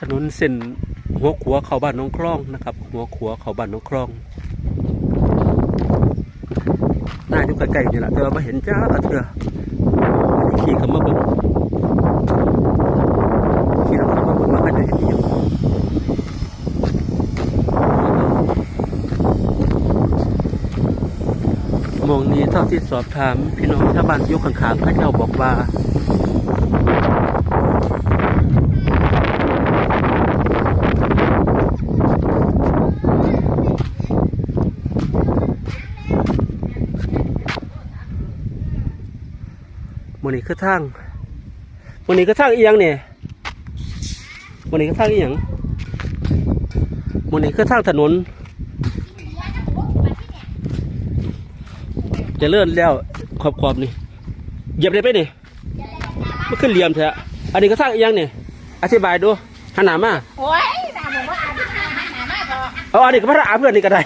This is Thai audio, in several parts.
ถนนเส้นหัวขัวเขาบ้านน้องคลองนะครับ หัวขัวเขาบ้านน้องคลองหน่าอยู่ใกล้ๆนี่แหละแต่ว่าไม่เห็นจ้าเถื่อขี่เข้ามาเบิ่งขี่เข้ามาเบิ่งมาให้ได้เห็นอยู่มองนี้เท่าที่สอบถาม พี่น้องชาวบ้านยกข้างๆเขาเจ้าบอกว่า มันนี้คือทางมันนี้คือทางอีหยังเนี่ยมันนี้คือทางอีหยังมันนี้คือทางถนนเจะเลื่อนแล้วขอบขอบๆนี่เหยียบได้ไปนี่มันขึ้นเหลี่ยมเถอะอันนี้ก็ทางอีหยังเนี่ยอธิบายดูหันหน้ามาโอ้ยหนาผมว่าอ่านที่หน้าหนามาบอกเอาอันนี้ก็พระอาเพื่อนนี่ก็ได้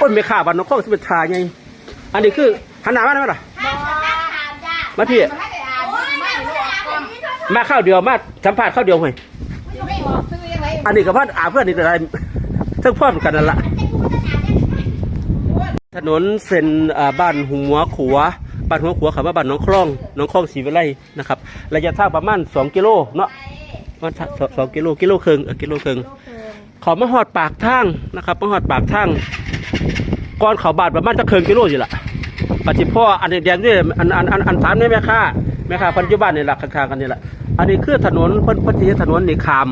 คนไม่ข่าวันนกข้องสิเป็นทาไงอันนี้คือหันหน้ามาได้ไหมล่ะ มาพี่มานไม่รู้ออกกล้องมาข้าวเดียวมาสัมผัสข้าวเดียวเฮ้ยไม่ออกซื้อยังไงอันนี้กับพ่ออาเพื่อนนี่อะไรทั้งพ่อเหมือนกันนั่นละถนนเส้นบ้านหัวขัวบ้านหัวขัวขับมาบ้านน้องคลองน้องคลองศรีวิไลนะครับระยะทางประมาณ2กิโลเนาะมาณสองกิโลกิโลครึ่งกิโลครึ่งขอมาหอดปากทางนะครับมาหอดปากทางก่อนเขาบาดประมาณจะเคิงกิโลอยู่ละ ปัจจุบันอันนี้แดงด้วยอันอันอันอันถามนี่แม่ค้าแม่ค้าปัจจุบันนี่แหละข้างๆกันนี่แหละอันนี้คือถนนเพิ่นเพิ่นที่ถนนนี่ขาม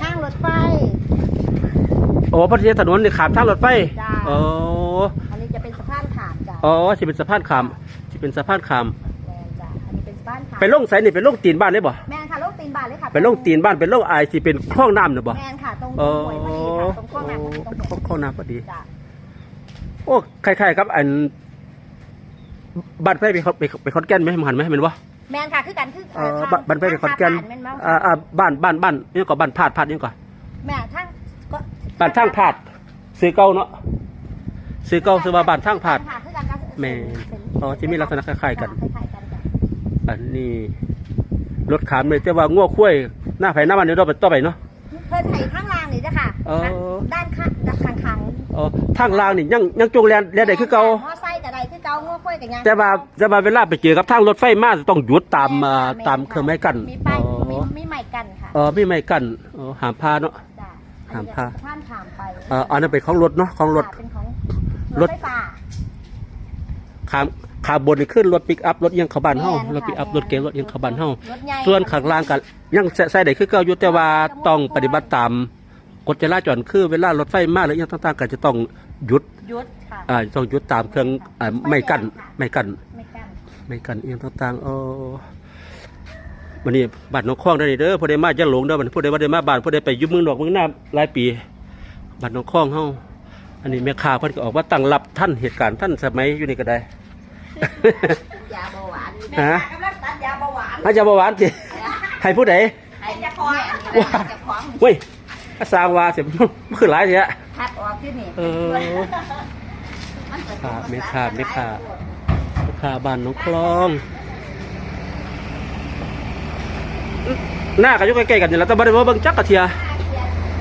ข้างรถไฟ โอ้พัทยาถนนนี่ขามทางรถไฟจ้า โอ้อันนี้จะเป็นสะพานขามจ้ะอ๋อสิเป็นสะพานขามสิเป็นสะพานขาม แมนจ้ะอันนี้เป็นสะพานขามไปลงไสนี่เป็นลงตีนบ้านได้บ่แมนค่ะโลกตีนบาทเลยค่ะเป็นลงตีนบ้านเป็นลงอายสิเป็นคลองน้ำน่ะบ่แมนค่ะตรงโอ้หวยพอดีค่ะตรงข้างหน้าพอดีตรงหวยคลองน้ำพอดี จ้ะโอ้คล้ายๆครับอัน บ้านไฟไปเขาไปไปขอนแก่นไหมมันหันไหมแมันบ่แมนค่ะคือกันคือเออบ้านบ้านไฟไปขอนแก่นแมนมั้งอ่าอ่าบ้านบ้านบ้านนี่ก็บ้านพาดพาดนี่ก็แม่ทั้งก็บ้านทางพาดซื้อเก่าเนาะซื้อเก่าซื้อว่าบ้านทางพาดค่ะคือกันก็แม่อ๋อจะมีลักษณะคล้ายๆกันคล้ายๆกันจ้ะอันนี้รถขามเลยแต่ว่าง้อคุ้ยหน้าไผหน้ามันเดี๋ยวเราไปต่อไปเนาะเพิ่นไห้ข้างล่างนี่จ้ะค่ะเออด้านข้างด้านข้างข้างอ๋อทางล่างนี่ยังยังจงแลนแลนได้คือเก่า ก่าง้อค่อยกันยังแต่ว่าแต่ว่าเวลาไปเจอกับทางรถไฟมาต้องหยุดตามอ่าแม่ตามเครื่องไม้กั้นมีอ๋ป้ายอมีมีไม้กั้นค่ะเออมีไม้กั้นอ๋อหามพาเนาะจ้ะห้ามพลาดข้ามถามไปเอออันนั้นเป็นของรถเนาะของรถค่ะเป็นของรรถถไฟฟ้า ขามขาบนนี่ขึ้นรถปิกอัพรถยังเขาบ้านเฮาแม่นค่ะรถปิกอัพรถเก๋งรถยังเขาบ้านเฮารถใหญ่ ส่วนข้างล่างก็ยังใส่ใส่ได้คือเก่าอยู่แต่ว่าต้องปฏิบัติตามกฎจราจรคือเวลารถไฟมาหรือยังต่างๆก็จะต้อง หยุดยุทธค่ะอ่าต้องหยุดตามเครื่องอ่าไม่กั้นไม่กั้นไม่กั้นไม่กั้นเอียงต่างๆโอ้วันนี้บ้านน้องคล้องได้อนี่เด้อผู้ใดมาจะหลงเด้อบัดผู้ใดว่าได้มาบ้านผู้ใดไปอยุ่เมืองนอกเมืองหน้าหลายปีบ้านน้องคล้องเฮาอันนี้แม่ค้าเพิ่นก็ออกมาตั้งรับท่านเหตุการณ์ท่านสมัยอยู่นี่ก็ได้ยาเบาหวานฮะกำลังตัดยาเบาหวานอาจารย์เบาหวานสิให้ผู้ใดให้เจะคล้าของว้าเจะคล้าของเว้ยอาสางวาเสียมันคือหลายเสียคัดออก ที่นี่เออค่ะไม่ขาดไม่ขาดแม่ค้าบ้านน้องคลองอื้อหน้าก็อยู่ใกล้ๆกันนี่แหละแต่บ่ได้มาเบิ่งจักกะเทีย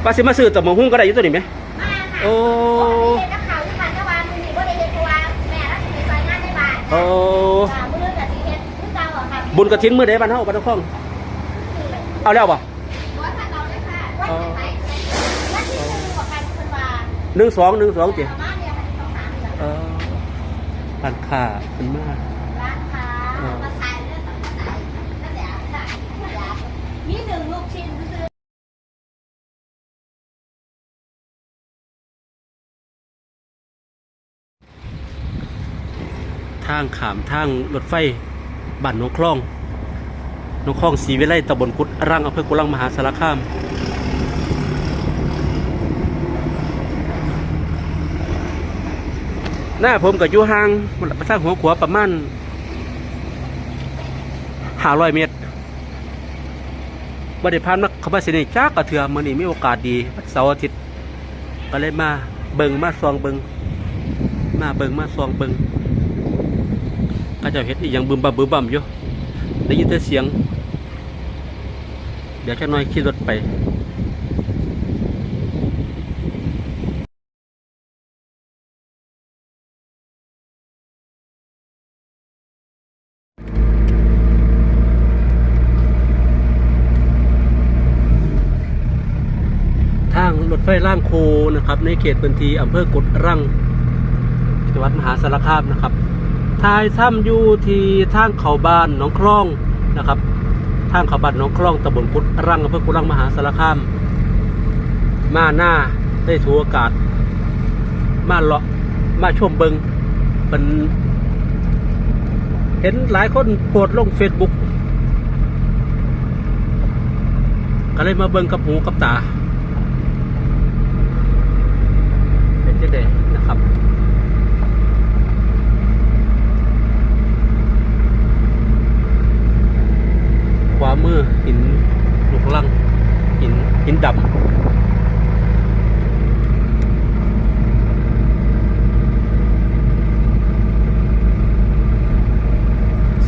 ว่าสิมาซื้อตะมงหุ้งก็ได้อยู่ตัวนี้ไหมมาค่ะโอ้เฮ็ดกับข้าวที่บ้านเจ้าบ้านมื้อนี้บ่ได้เฮ็ดเพราะว่าแม่รักสิไปซอยงานในบ้านโอ้ค่ะมื้อนี้ก็สิเฮ็ดคือเก่าอะค่ะบุญกระถินมื้อใดบ้านเฮาบ้านน้องคลอง เอาแล้วบ่บ่ทันเอา หนึ่งสองหนึ่งสองจิประมาณเนี่ยค่ะที่ต้องสามนี่แหละเออร้านค้าเป็นมากร้านค้ามาขายเรื่องของขายแล้วแต่ค่ะมีหนึ่งลูกชิ้นซื้อทางขามทางรถไฟบ้านหนองคลองหนองคลองศรีวิไลตำบลกุดรังอำเภอกุลังมหาสารคาม หน้าผมกับยู่ห่างไปทางหัวขวาประมาณห้าร้อยเมตรบ่ได้ผ่านมาเขามาเสนีจักกระเทือมื้อนี้มีโอกาสดีเสาร์อาทิตย์ก็เลยมาเบิงมาซองเบิงมาเบิงมาซองเบิงก็จะเฮ็ดอีหยังบึมบั่มบึมบัมอยู่ได้ยินแต่เสียง เดี๋ยวจะน้อยขี่รถไป ทางรถไฟล่างโคนะครับ ในเขตพื้นที่อำเภอกุดรังจังหวัดมหาสารคามนะครับทายถ้ำอยู่ที่ทางเขาบ้านหนองคลองนะครับทางเขาบ้านหนองคลองตำบลกุดรังอำเภอกุดรังมหาสารคาม มาหน้าได้ถูอากาศมาเลาะมาชมเบิงเป็นเห็นหลายคนโพสลงเฟซบุ๊กก็เลยมาเบิงกับหูกับตา เป็นจังไดนะครับ ขวามือหินลูกลัง หินดำ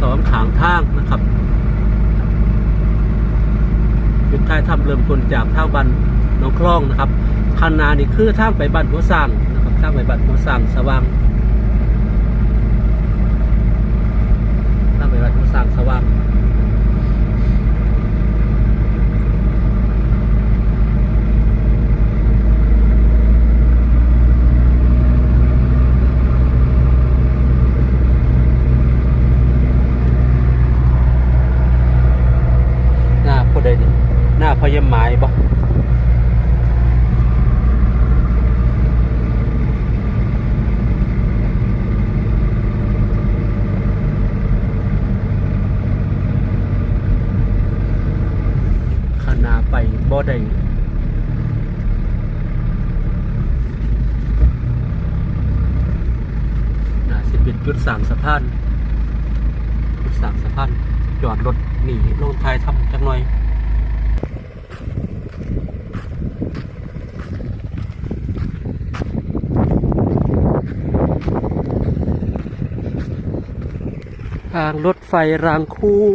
สองขางทางนะครับจุดท้ายถ้ำเริ่มต้นจากทาบันน้องคลองนะครับคันนานี่คือทางไปบ้านหัวสร้างนะครับทางไปบ้านหัวสร้างสว่างทางไปบ้านหัวสร้างสว่าง หน้าผู้ใดนี่หน้า พยาหมายบ่ขนาไปบ่ได้น่าสิเป็นจุดสามสะพานจุดสามสะพานจอดรถหนีลงทายทำจักหน่อยางรถไฟรางคู่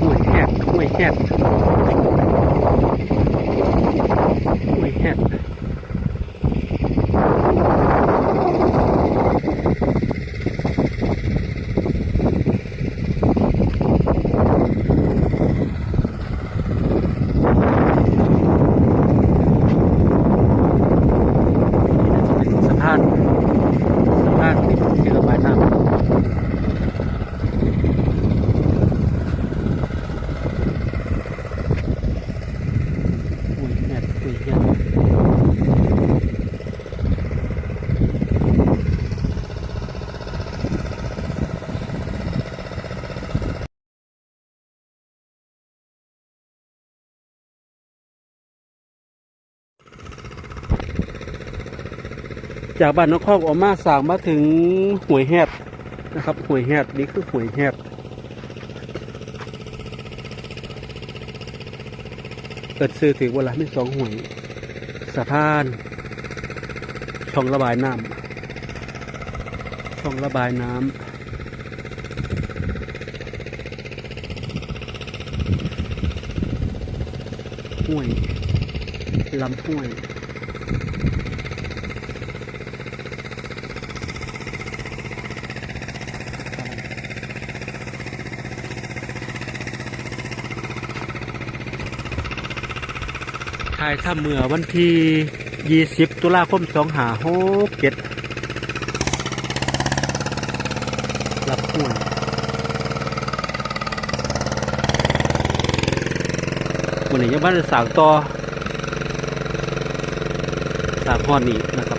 ห่วยแหบห่วยแหบห่วยแหบสะพานสะพานที่ที่ระบายน้ำ อุ้ยแม่อุ้ยแม่ จากบ้านนครออกมาสางมาถึงหวยแฮดนะครับหวยแฮดนี่คือหวยแฮดเกิดซื้อถึงเวลาไม่สองหวยสะพาน ช่องระบายน้ำช่องระบายน้ำห้วยลำห้วยายถ้ำเมื่อวันที่ 20 ตุลาคม2หา6 7รับห่วยวันนี้ยังบ้านสร้างต่อสางห้อนี้นะครับ